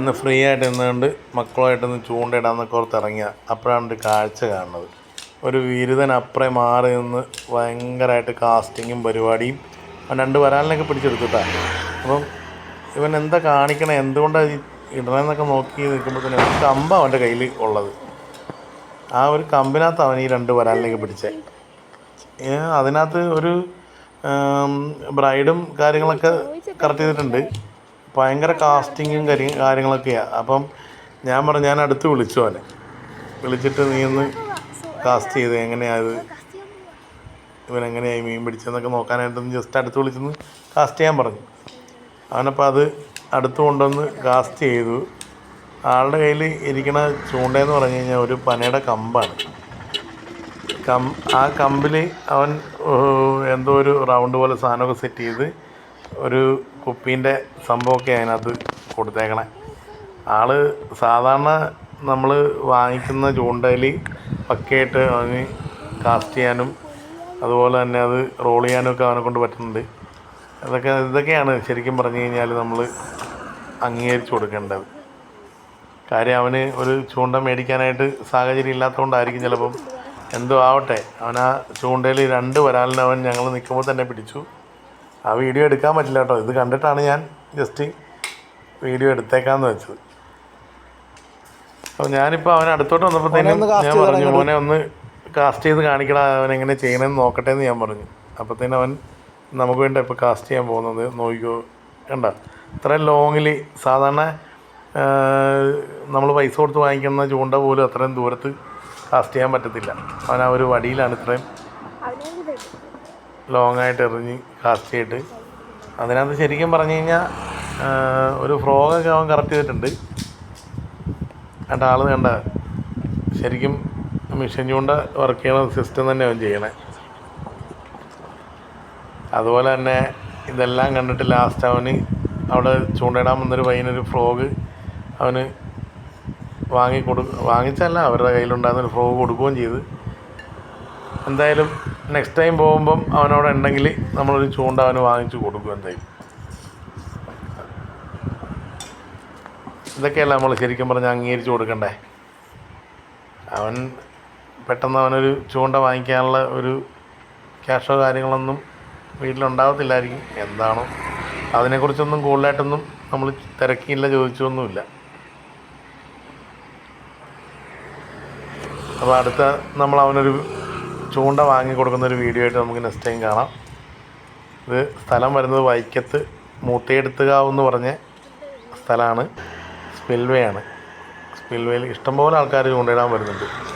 ഇന്ന് ഫ്രീ ആയിട്ട് നിന്നുകൊണ്ട് മക്കളുമായിട്ടൊന്ന് ചൂണ്ടയിടാമെന്നൊക്കെ ഓർത്ത് ഇറങ്ങിയ അപ്പോഴാണ് ഒരു കാഴ്ച കാണുന്നത്. ഒരു വിരുദ്ധൻ അപ്പുറേ മാറി നിന്ന് ഭയങ്കരമായിട്ട് കാസ്റ്റിങ്ങും പരിപാടിയും രണ്ട് വരാലിനൊക്കെ പിടിച്ചെടുത്തിട്ടാണ് അപ്പം ഇവൻ എന്താ കാണിക്കണേ? എന്തുകൊണ്ടാണ് ഇടണമെന്നൊക്കെ നോക്കി നിൽക്കുമ്പോൾ ഒരു കമ്പ അവന്റെ കയ്യിൽ ഉള്ളത്. ആ ഒരു കമ്പിനകത്ത് അവൻ ഈ രണ്ട് വരാലിനൊക്കെ പിടിച്ചേ. അതിനകത്ത് ഒരു ബ്രൈഡും കാര്യങ്ങളൊക്കെ കറക്റ്റ് ചെയ്തിട്ടുണ്ട്. ഭയങ്കര കാസ്റ്റിങ്ങും കാര്യ കാര്യങ്ങളൊക്കെയാണ് അപ്പം ഞാൻ പറഞ്ഞു ഞാൻ അടുത്ത് വിളിച്ചു അവനെ. വിളിച്ചിട്ട് നീ ഒന്ന് കാസ്റ്റ് ചെയ്ത്. എങ്ങനെയായത് ഇവനെങ്ങനെയായി മീൻ പിടിച്ചതെന്നൊക്കെ നോക്കാനായിട്ടൊന്ന് ജസ്റ്റ് അടുത്ത് വിളിച്ചൊന്ന് കാസ്റ്റ് ചെയ്യാൻ പറഞ്ഞു. അവനപ്പോൾ അത് അടുത്ത് കൊണ്ടുവന്ന് കാസ്റ്റ് ചെയ്തു. ആളുടെ കയ്യിൽ ഇരിക്കണ ചൂണ്ടയെന്ന് പറഞ്ഞു കഴിഞ്ഞാൽ ഒരു പനയുടെ കമ്പാണ്. കം ആ കമ്പിൽ അവൻ എന്തോ ഒരു റൗണ്ട് പോലെ സാധനമൊക്കെ സെറ്റ് ചെയ്ത് ഒരു കുപ്പീന്റെ സംഭവമൊക്കെ അതിനകത്ത് കൊടുത്തേക്കണേ. ആൾ സാധാരണ നമ്മൾ വാങ്ങിക്കുന്ന ചൂണ്ടയിൽ പക്കയായിട്ട് അതിന് കാസ്റ്റ് ചെയ്യാനും അതുപോലെ തന്നെ അത് റോൾ ചെയ്യാനും ഒക്കെ അവനെ കൊണ്ട് പറ്റുന്നുണ്ട്. അതൊക്കെ ഇതൊക്കെയാണ് ശരിക്കും പറഞ്ഞു കഴിഞ്ഞാൽ നമ്മൾ അംഗീകരിച്ചു കൊടുക്കേണ്ടത്. കാര്യം അവന് ഒരു ചൂണ്ട മേടിക്കാനായിട്ട് സാഹചര്യം ഇല്ലാത്തതുകൊണ്ടായിരിക്കും ചിലപ്പം എന്തോ ആവട്ടെ. അവൻ ആ ചൂണ്ടയിൽ രണ്ട് വരാലിന് അവൻ ഞങ്ങൾ നിൽക്കുമ്പോൾ തന്നെ പിടിച്ചു. ആ വീഡിയോ എടുക്കാൻ പറ്റില്ല കേട്ടോ. ഇത് കണ്ടിട്ടാണ് ഞാൻ ജസ്റ്റ് വീഡിയോ എടുത്തേക്കാന്ന് വെച്ചത്. അപ്പോൾ ഞാനിപ്പോൾ അവൻ അടുത്തോട്ട് വന്നപ്പോഴത്തേനും ഞാൻ പറഞ്ഞു മോനെ ഒന്ന് കാസ്റ്റ് ചെയ്ത് കാണിക്കടാ അവൻ എങ്ങനെ ചെയ്യണമെന്ന് നോക്കട്ടെ എന്ന് ഞാൻ പറഞ്ഞു. അപ്പോഴത്തേനും അവൻ നമുക്ക് വേണ്ട ഇപ്പോൾ കാസ്റ്റ് ചെയ്യാൻ പോകുന്നത് നോക്കിക്കോ. കണ്ട ഇത്ര ലോങ്ങിൽ സാധാരണ നമ്മൾ പൈസ കൊടുത്ത് വാങ്ങിക്കുന്ന ചൂണ്ട പോലും അത്രയും ദൂരത്ത് കാസ്റ്റ് ചെയ്യാൻ പറ്റത്തില്ല. അവൻ ആ ഒരു വടിയിലാണ് ഇത്രയും ലോങ് ആയിട്ട് എറിഞ്ഞ് കാസ്റ്റ് ചെയ്തിട്ട് അതിനകത്ത് ശരിക്കും പറഞ്ഞു കഴിഞ്ഞാൽ ഒരു ഫ്രോഗൊക്കെ അവൻ കറക്റ്റ് ചെയ്തിട്ടുണ്ട്. എന്നിട്ട് ആൾ കണ്ട ശരിക്കും മിഷൻ ചൂണ്ട വർക്ക് ചെയ്യണ സിസ്റ്റം തന്നെ അവൻ ചെയ്യണേ. അതുപോലെ തന്നെ ഇതെല്ലാം കണ്ടിട്ട് ലാസ്റ്റ് അവന് അവിടെ ചൂണ്ടയിടാൻ വന്നൊരു പയ്യനൊരു ഫ്രോഗ് അവന് വാങ്ങി കൊടു വാങ്ങിച്ചല്ല അവരുടെ കയ്യിലുണ്ടായിരുന്ന ഒരു ഫ്രോഗ് കൊടുക്കുകയും ചെയ്ത്. എന്തായാലും നെക്സ്റ്റ് ടൈം പോകുമ്പം അവനവിടെ ഉണ്ടെങ്കിൽ നമ്മളൊരു ചൂണ്ട അവന് വാങ്ങിച്ചു കൊടുക്കും എന്തായാലും. ഇതൊക്കെയല്ല നമ്മൾ ശരിക്കും പറഞ്ഞാൽ അംഗീകരിച്ചു കൊടുക്കണ്ടേ? അവൻ പെട്ടെന്ന് അവനൊരു ചൂണ്ട വാങ്ങിക്കാനുള്ള ഒരു ക്യാഷോ കാര്യങ്ങളൊന്നും വീട്ടിലുണ്ടാകത്തില്ലായിരിക്കും എന്താണോ? അതിനെക്കുറിച്ചൊന്നും കൂടുതലായിട്ടൊന്നും നമ്മൾ തിരക്കിയില്ല ചോദിച്ചൊന്നുമില്ല. അപ്പോൾ അടുത്ത നമ്മൾ അവനൊരു ചൂണ്ട വാങ്ങി കൊടുക്കുന്ന ഒരു വീഡിയോ ആയിട്ട് നമുക്ക് നെക്സ്റ്റ് ടൈം കാണാം. ഇത് സ്ഥലം വരുന്നത് വൈക്കത്ത് മൂത്തയെടുത്തുകാവ് എന്ന് പറഞ്ഞ സ്ഥലമാണ്. സ്പിൽവേ ആണ്. സ്പിൽവേയിൽ ഇഷ്ടംപോലെ ആൾക്കാർ ചൂണ്ടയിടാൻ വരുന്നുണ്ട്.